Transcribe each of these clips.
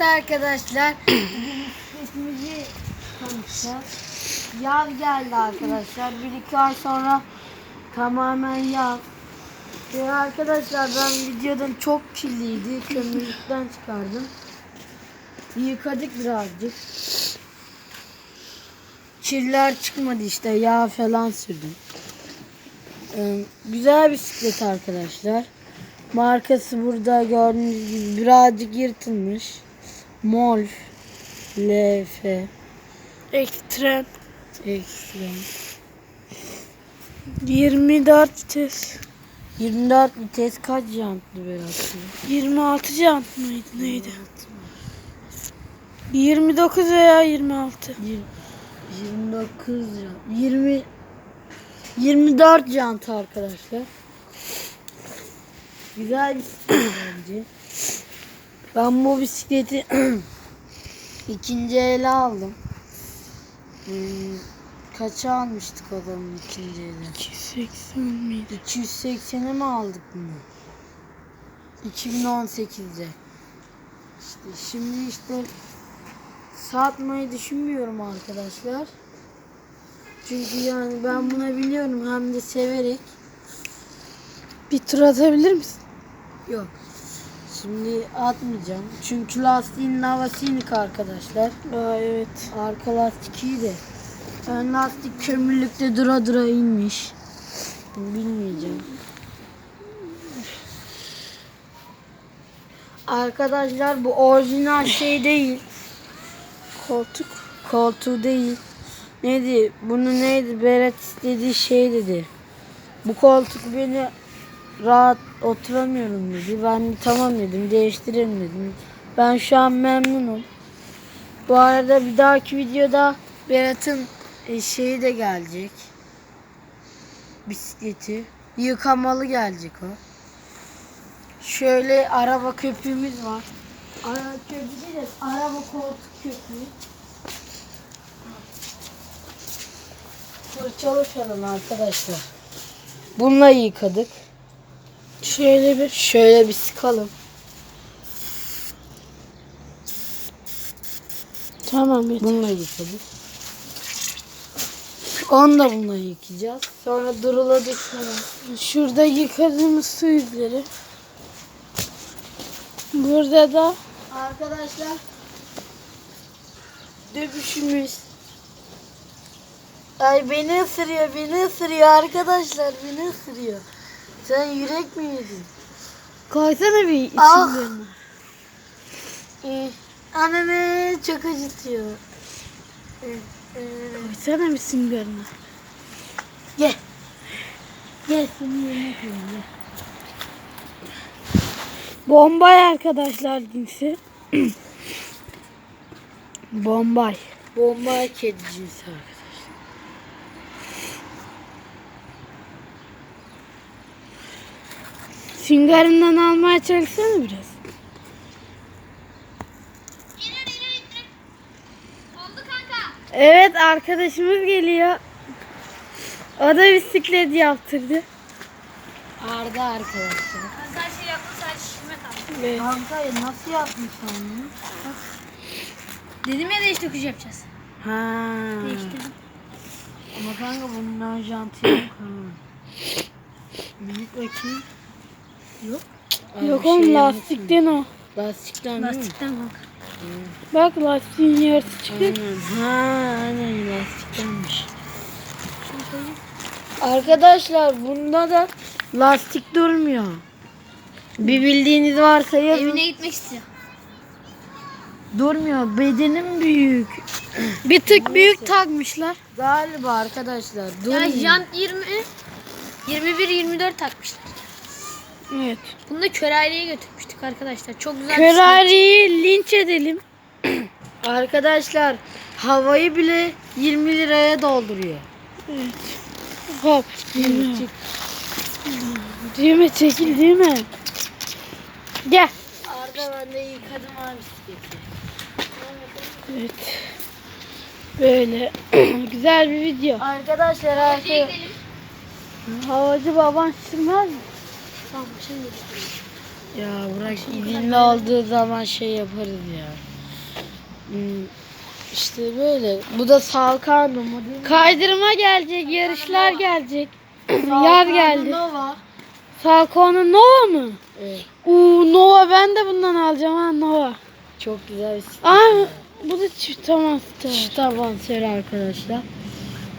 Evet arkadaşlar. Bisikletimizi tanıtacağız. Yaz geldi arkadaşlar. Bir iki ay sonra tamamen yaz. Ve arkadaşlar ben videodan çok kirliydi. Kömürlükten çıkardım. Yıkadık birazcık. Kirler çıkmadı işte. Yağ falan sürdüm. Ee, güzel bisiklet arkadaşlar. Markası burada gördüğünüz gibi birazcık yırtılmış. Molf LF Ekstrem. Ekstrem 24 vites. 24 vites kaç jantlı Berat? 26 jant mıydı neydi? 29 veya 26. Yir- 29 jant. 20 24 jant arkadaşlar. Güzel bisiklet bence. Ben bu bisikleti ikinci ele aldım. Hmm, kaça almıştık adamın ikinci ele? 280 miydi? 280'e mi aldık bunu? 2018'de. İşte şimdi işte satmayı düşünmüyorum arkadaşlar. Çünkü yani ben bunu biliyorum hem de severek. Bir tur atabilir misin? Yok. Şimdi atmayacağım. Çünkü lastiğin havası inik arkadaşlar. Aa evet. Arka lastik iyi de. Ön lastik kömürlükte dura dura inmiş. Bilmeyeceğim. Arkadaşlar bu orijinal şey değil. Koltuk. Koltuğu değil. Neydi? Bunu neydi? Berat istediği şey dedi. Bu koltuk beni rahat oturamıyorum dedi. Ben de tamam dedim. Değiştirelim dedim. Ben şu an memnunum. Bu arada bir dahaki videoda Berat'ın e, şeyi de gelecek. Bisikleti. Yıkamalı gelecek o. Şöyle araba köpüğümüz var. Araba köpüğü de araba koltuk köpüğü. Fırçalı falan arkadaşlar. Bununla yıkadık. Şöyle bir. Şöyle bir sıkalım. Tamam yeter. Bununla yıkadık. Onu da bununla yıkayacağız. Sonra duruladık falan. Şurada yıkadığımız su izleri. Burada da Arkadaşlar dövüşümüz. Ay beni ısırıyor, beni ısırıyor arkadaşlar, beni ısırıyor. Sen yürek mi yedin? koysana bir Ah. isimlerini. Ee, Anneme çok acıtıyor. Ee, ee, Koysana bir simgerini. Gel. Gel koyayım gel. Bombay arkadaşlar cinsi. Bombay. Bomba kedi cinsi Süngerinden almaya çalışsana biraz. Oldu kanka. Evet arkadaşımız geliyor. O da bisiklet yaptırdı. Arda arkadaşlar. Kanka her şey yaptım sadece şişme kaldı. Evet. Kanka ya nasıl yapmışsın onu? Dedim ya değiş tokuş yapacağız. Ha. Değiştirdim. Ama kanka bunun jantı yok ha. Büyük bakayım. Yok. Ay, Yok şey oğlum yapmış lastikten o. Lastikten? Lastikten kanka. Bak lastiğin yarısı çıktı. Aynen. Ha aynen lastiktenmiş. Arkadaşlar bunda da lastik durmuyor. Bir bildiğiniz varsa yazın. Evine gitmek istiyor. Durmuyor. Bedenim büyük. Bir tık büyük takmışlar. Galiba arkadaşlar. Durmuyor. Yani jant 20 21 24 takmışlar. Evet. Bunu da Köraili'ye götürmüştük arkadaşlar. Çok güzel bir Ferrari'yi linç edelim. Arkadaşlar havayı bile 20 liraya dolduruyor. Hop. Düğme. Düğme çekil düğme. Gel. Arda ben de yıkadım abi bisikleti. Evet. Böyle güzel bir video. Arkadaşlar artık. Havacı baban sürmez mi? Tamam şimdi gidelim. ya bırak izinli olduğu zaman şey yaparız ya. Hmm, işte böyle. Bu da modeli. Kaydırma gelecek, yarışlar gelecek. Yaz geldi. Nova. Falcon'un Nova mı? Evet. Uuu Nova ben de bundan alacağım ha Nova. Çok güzel bir. Aa bu da çift tamam. Şu avansör arkadaşlar.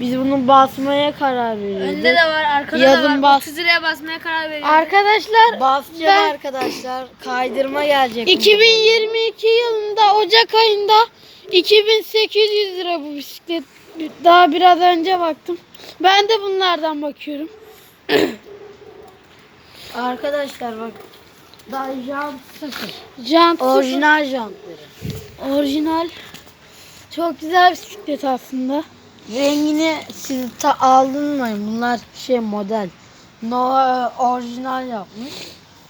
Biz bunu basmaya karar veriyorduk. Önde de var, arkada Yazın da var. bas- 30 liraya basmaya karar veriyorum. Arkadaşlar Basacağız Ben- arkadaşlar. Kaydırma gelecek. 2022 yılında Ocak ayında 2800 lira bu bisiklet. Daha biraz önce baktım. Ben de bunlardan bakıyorum. Arkadaşlar bak. Daha jant sıfır. Jant sıfır. Orijinal jantları. Orijinal. Çok güzel bisiklet aslında. Rengini siz ta aldırmayın. Bunlar şey model. Nova orijinal yapmış.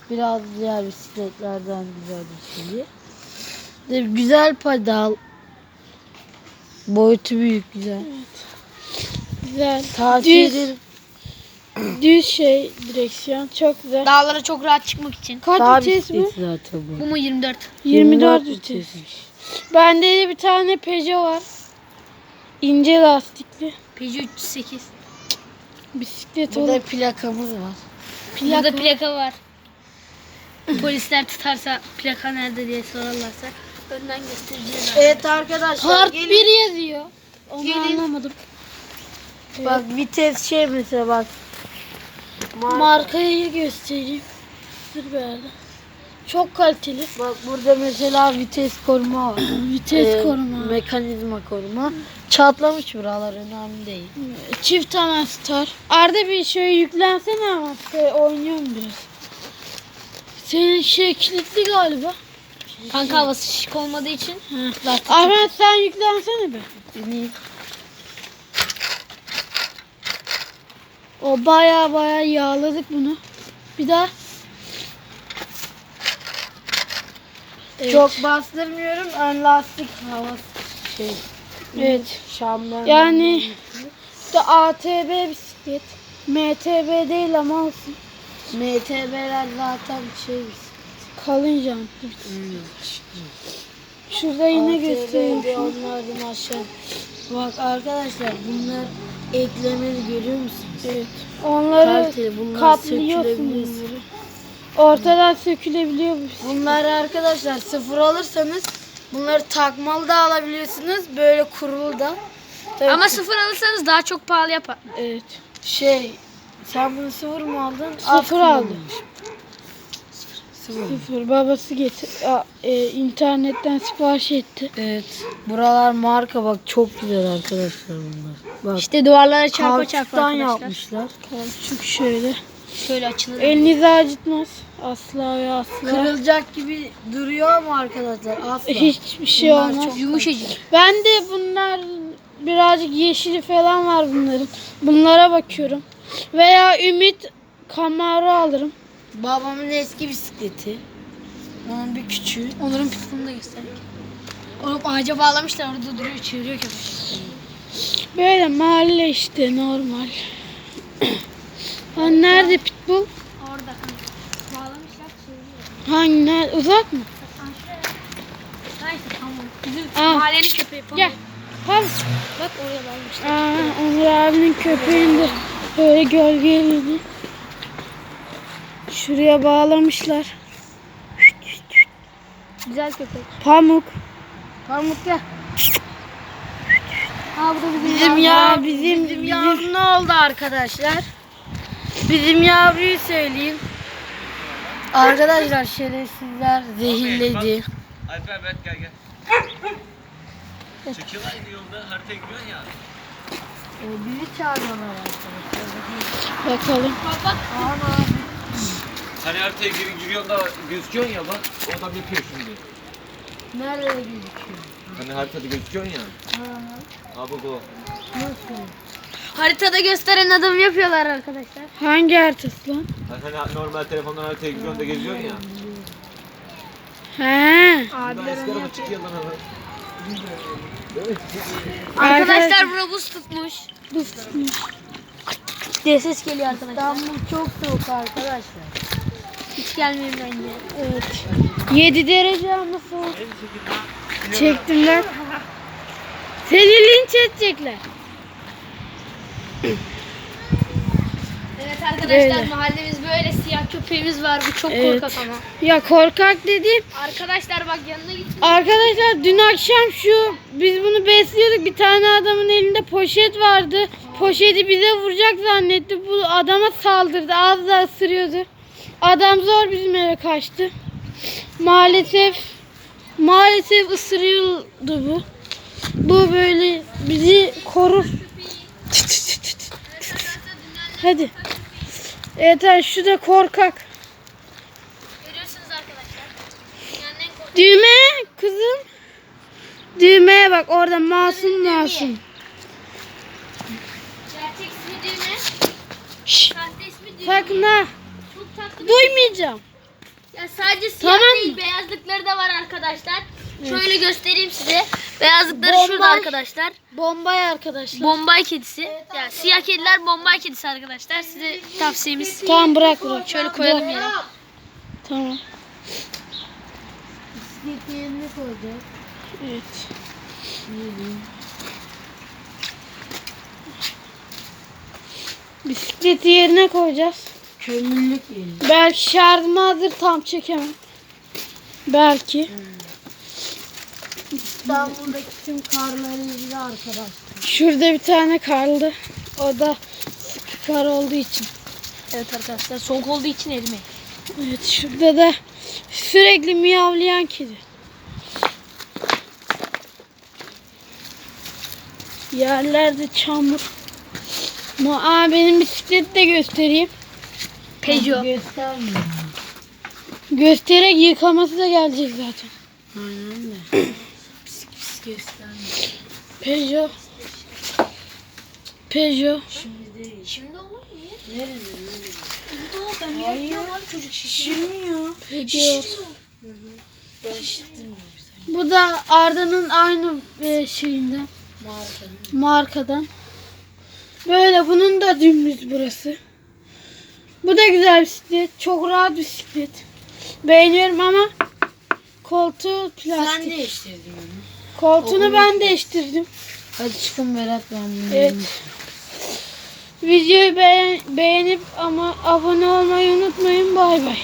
Biraz diğer bisikletlerden güzel bir şey. De güzel pedal. Boyutu büyük güzel. Güzel. Tavsiye Düz, ederim. düz şey direksiyon. Çok güzel. Dağlara çok rahat çıkmak için. Kaç Daha vites zaten bu. Bu mu 24? 24 vites. vites. Bende de bir tane Peugeot var. İnce lastikli. Peugeot 308. Bisiklet Burada olur. plakamız var. Burada plaka var. Polisler tutarsa plaka nerede diye sorarlarsa önden göstereceğiz. Evet arkadaşlar Part gelin. 1 yazıyor. Onu Gelin. anlamadım. Bak vites şey mesela bak. Marka. Markayı göstereyim. Dur bir arada. Çok kaliteli. Bak burada mesela vites koruma var. Vites Ee, koruma. Mekanizma koruma. Çatlamış buralar önemli değil. Çift anahtar. Arda bir şöyle yüklensene ama oynuyorum biraz. Senin şey kilitli galiba. Kanka havası şık olmadığı için. Ahmet sen yüklensene be. Dinleyin. O baya baya yağladık bunu. Bir daha. Evet. Çok bastırmıyorum. Ön lastik havası şey. Evet. Şamlar. Yani işte ATV bisiklet. MTB değil ama olsun. MTB'ler zaten şey Kalın jantlı bisiklet. Şurada yine göstereyim. Onlardan aşağı. Bak arkadaşlar bunlar eklemeli görüyor musunuz? Evet. Onları Kaliteli bunlar katlıyorsun sökülebilir. bunları. Ortadan sökülebiliyor bu. Bunları arkadaşlar sıfır alırsanız bunları takmalı da alabiliyorsunuz. Böyle kurulu da. Tabii Ama ki sıfır alırsanız daha çok pahalı yapar. Evet. şey sen bunu sıfır mı aldın? Sıfır aldım. Sıfır. Sıfır. Babası getir. a- e, internetten sipariş etti. Evet. Buralar marka bak çok güzel arkadaşlar bunlar. Bak. İşte duvarlara çarpa çarpa arkadaşlar. yapmışlar. Küçük şöyle. Şöyle açılır. Elinizi acıtmaz. Asla ve asla. Kırılacak gibi duruyor ama arkadaşlar asla. Hiçbir şey Bunlar olmaz. çok Yumuşacık. Ben de bunlar birazcık yeşili falan var bunların. Bunlara bakıyorum. Veya Ümit Camaro alırım. Babamın eski bisikleti. Onun bir küçüğü. Onur'un pitbull'unu da gösterdik. Onu ağaca bağlamışlar orada duruyor çeviriyor köpek. Böyle mahalle işte normal. Ha nerede pitbull? Orada kanka. Bağlamışlar çeviriyor. Hangi nerede? Uzak mı? Neyse tamam. Bizim Aa. mahallenin köpeği falan. Gel. Tamam. Bak oraya bağlamışlar. Aa, Onur abinin köpeğinde böyle gölgeliydi. Şuraya bağlamışlar. Güzel köpek. Pamuk. Pamuk gel. Bu da bizim, Bizim ya bizim bizim yavru ne oldu arkadaşlar? Bizim yavruyu söyleyeyim. Arkadaşlar şerefsizler zehirledi. Alper Berk gel gel. Çekiyorlar yolda haritaya giriyorsun ya. Ee, bizi çağırıyorlar arkadaşlar. Bakalım. Hani haritaya gir, giriyorsun da gözüküyorsun ya bak. O adam yapıyor şimdi. Nerede gözüküyor? Hani haritada gözüküyorsun ya. Abi bu. Nasıl? Haritada gösteren adam yapıyorlar arkadaşlar. Hangi haritası lan? Hani normal telefondan haritaya giriyorsun da geziyorsun ya. He. Arkadaşlar bura buz tutmuş. Buz tutmuş. diye ses geliyor arkadaşlar. İstanbul çok soğuk arkadaşlar. Hiç gelmeyin bence. Evet. 7 derece ama soğuk. Çektim lan. Seni linç edecekler. Evet arkadaşlar Böyle. mahallemiz böyle siyah köpeğimiz var. Bu çok Evet. korkak ama. Ya korkak dediğim Arkadaşlar bak yanına gitsin. Arkadaşlar dün akşam şu biz bunu besliyorduk. Bir tane adamın elinde poşet vardı. Poşeti bize vuracak zannetti. Bu adama saldırdı. Az da ısırıyordu. Adam zor bizim eve kaçtı. Maalesef maalesef ısırıyordu bu. Bu böyle bizi korur. Hadi. Evet evet, şu da korkak. Görüyorsunuz arkadaşlar. Korkak. Düğme kızım. Düğmeye bak orada masum masum. Gerçek ismi düğme. Şşş. Sahte ismi düğme. Çok tatlı. Duymayacağım. Ya sadece siyah Tamam. değil beyazlıkları da var arkadaşlar. Şöyle göstereyim size. Beyazlıkları Bombay. şurada arkadaşlar. Bombay arkadaşlar. Bombay kedisi. Ya siyah kediler Bombay kedisi arkadaşlar. Size tavsiyemiz. tamam bırak bırak. Şöyle koyalım yere. Tamam. Bisiklet yerine koyacağız. Evet. Bisikleti yerine koyacağız. Kömürlük yerine. Belki şarjıma hazır tam çekemem. Belki. İstanbul'daki tüm karları ilgili arkadaşlar. Şurada bir tane karlı. O da sıkı kar olduğu için. Evet arkadaşlar soğuk olduğu için erimeyin. Evet şurada da sürekli miyavlayan kedi. Yerlerde çamur. Ma Aa, benim bisikleti de göstereyim. Peugeot. Göstermiyor. Göstererek yıkaması da gelecek zaten. Aynen de. Peugeot. Peugeot. Şimdi olur mu? Nerede? Ben Hayır. çocuk Şişirmiyor. Peugeot. Ben şişirmiyorum. Bu da Arda'nın aynı e, şeyinden. Markanın. Markadan. Böyle bunun da dümdüz burası. Bu da güzel bisiklet. Çok rahat bisiklet. Beğeniyorum ama koltuğu plastik. Sen değiştirdin onu. Koltuğunu ben değiştirdim. Hadi çıkın Berat ben bunu Evet. Videoyu beğen- beğenip ama abone olmayı unutmayın. Bay bay.